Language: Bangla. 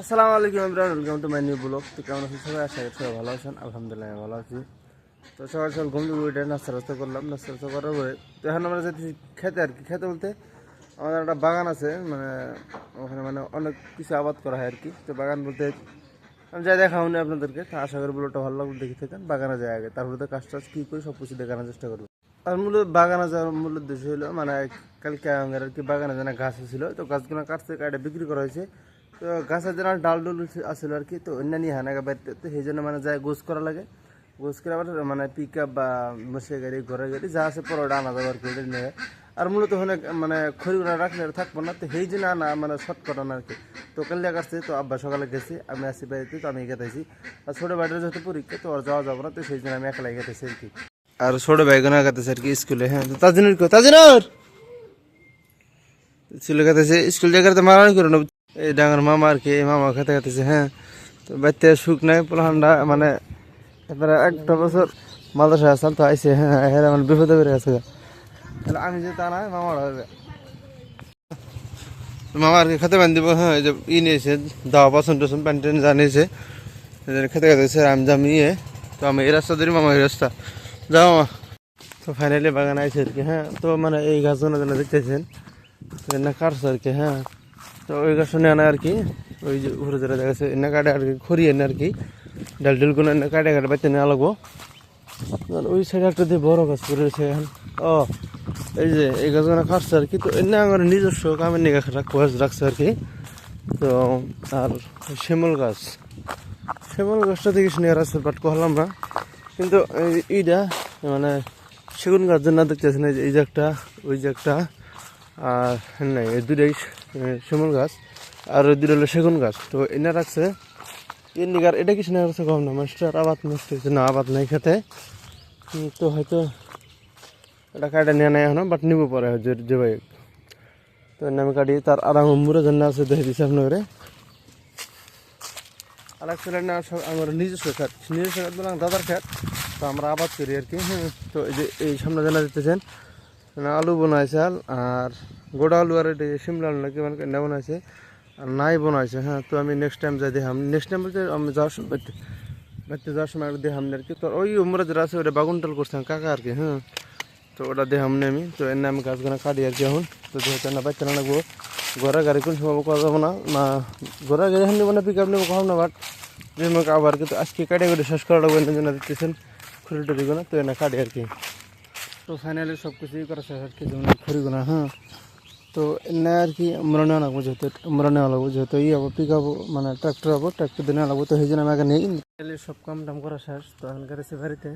আসসালামু আলাইকুম Imran welcome to my new blog তো কেমন আছেন সবাই? আশা করি সবাই ভালো আছেন। আলহামদুলিল্লাহ আমি ভালো আছি। তো সকাল সকাল ঘুম থেকে উঠে নাস্তা রাস্তা করলাম। নাস্তা রাস্তা করার পরে তো এখন আমরা যাচ্ছি খেতে আর কি। খেতে বলতে আমাদের একটা বাগান আছে মানে ওখানে মানে অনেক কিছু আবাদ করা হয় আর কি। তো বাগান বলতে আমি যাই দেখা হয়নি আপনাদেরকে আশা করি ব্লগটা ভালো লাগল দেখে থাকেন। বাগানে যায় আগে। তারপরে তো কাজ টাজ কী করি সব কিছু দেখানোর চেষ্টা করব। আর মূলত বাগানে যাওয়ার মূল উদ্দেশ্য হলো মানে কালকে আমাদের আর কি বাগানে যেন গাছ ছিল, তো গাছগুলো কাটতে কাটে বিক্রি করা হয়েছে। তো গাছের যেন ডাল ডুল আসছিল আর কি তো অন্য নিয়ে হানা বাড়িতে তো সেই জন্য মানে যায় গোস করা লাগে। গোস করে আবার মানে পিক আপ বা বসে গাড়ি ঘোড়া গাড়ি যা আছে পরোটা আনা যাবে আর কি নিয়ে। আর মূলত ওখানে মানে খড়িগুলো রাখলে থাকব না তো সেই জন্য আনা মানে শর্ট করা না আর কি। তো কালিয়া কাটছে তো আব্বা সকালে গেছি আমি আসি বাড়িতে তো আমি গেতেছি আর ছোটো বাড়ির যেহেতু পরীক্ষা তো আর যাওয়া যাব না তো সেই জন্য আমি একলাই গেতেছি আর কি। আর ছোট ভাইগুনা গেতেছে আর কি স্কুলে হ্যাঁ। তো তাজিনুর কো তাজিনুর! ছিল গেতেছে স্কুল জায়গাতে মারানি করে এই ডাঙর মামা আর কি, এই মামা খেতে গেতেছে হ্যাঁ। তো বাড়িতে সুখ নাই পোলাহান্ডা মানে এবারে একটা বছর মাদ্রাসা আসতাম তো আইসে হ্যাঁ হ্যাঁ মানে বিপদে করে গেছে। তাহলে আমি যে তা না, মামার হবে। মামা আর কি খেতে বান দিব হ্যাঁ যে ই নিয়েছে, দাওয়া পছন্দ টসন প্যান্ট ট্যান্ট জানিয়েছে খেতে গেতেছে আমি যাম ইয়ে তো আমি এই রাস্তা ধরি মামা এই রাস্তা। যাও মামা তো ফাইনালি বাগান আইছে আর কি হ্যাঁ। তো মানে এই গাছগুলো যেন দেখতেছেন এনে কাটছে আর কি হ্যাঁ। তো ওই গাছ শুনে আনা আর কি। ওই যে ঘুরে ধরে দেখাচ্ছে এনে কাটে আর কি, খড়ি এনে আর কি। ডাল ডুলগুলো এনে কাটে কাটে বাচ্চা নেওয়া লাগবো ওই সাইডে একটা দিয়ে বড় গাছ করে রয়েছে এখন। ও, এই যে এই গাছগুলো কাটছে আর কি। তো এনে আমার নিজস্ব কামের নিয়ে রাখব রাখছে আর কি। তো, আর শ্যামল গাছ। শিমল গাছটা থেকে শুনে রাস্তা পাট করলাম না। কিন্তু এইটা মানে সেগুন গাছ জন্য দেখতেছেন না এই যে একটা, ওই যে একটা। আর নাই, এই দুটাই শিমুল গাছ, আর ওই দুটো হলো সেগুন গাছ। তো এনে রাখছে এর এটা কিছু না রাখছে কম না? মাস্টার, আবাদ নষ্ট হয়েছে না, আবাদ নাই খেতে। তো হয়তো এটা কাটা নিয়ে নেয় এখনও বাট নিব পরে, যে যে ভাই। তো নামে কাটি, তার আরাম মুড়ে জন্য আছে দেখে দিচ্ছে আপনারে। আর একচুয়ালি না সব আমার নিজস্ব খাত। নিজস্ব খাত বললাম দাদার খাত, তো আমরা আবাদ করি আর কি। হ্যাঁ তো এই যে এই সামনে জানা দিতেছেন আলু বোনাইছে আর গোড়া আলু আর এটা শিমলা আলু নাকি মানে কেন বানাইছে? আর নাই বানাইছে হ্যাঁ তো আমি নেক্সট টাইম যাই দেখাম। নেক্সট টাইম বলতে আমি যাওয়ার সময় বাড়িতে যাওয়ার সময় একটু দেখাম না আর কি তো ওই উমরা যেটা আছে ওটা বাগুনটাল করছিলাম কাকা আর কি হ্যাঁ। তো ওটা দেখাম না আমি, তো এর আমি গাছগুলো কাটি আর কি এখন। তো যেহেতু না বাচ্চা না লাগবো, ঘোড়া গাড়ি কোন সময় করা যাব না না, ঘোড়া গাড়ি এখন নেব না পিক আপ নেব কম না বাট যে আমাকে আবার কিন্তু আজকে কাটে কাটে শেষ করা লাগবে জন্য দিতেছেন খুঁড়ি টুড়িগুলো তো এনে কাটে আর কি। তো ফাইনালি সব কিছুই করা শেষ আর কি যেমন খড়িগুলো হ্যাঁ তো এনে আর কি আমরা নেওয়া লাগবো যেহেতু আমরা নেওয়া লাগবো যেহেতু ই হব পিক আপ মানে ট্রাক্টর হব ট্রাক্টর দিয়ে নেওয়া লাগবো তো সেই জন্য আমি আগে নেই সব কাম টাম করা শেষ তো এখন গেছে বাড়িতে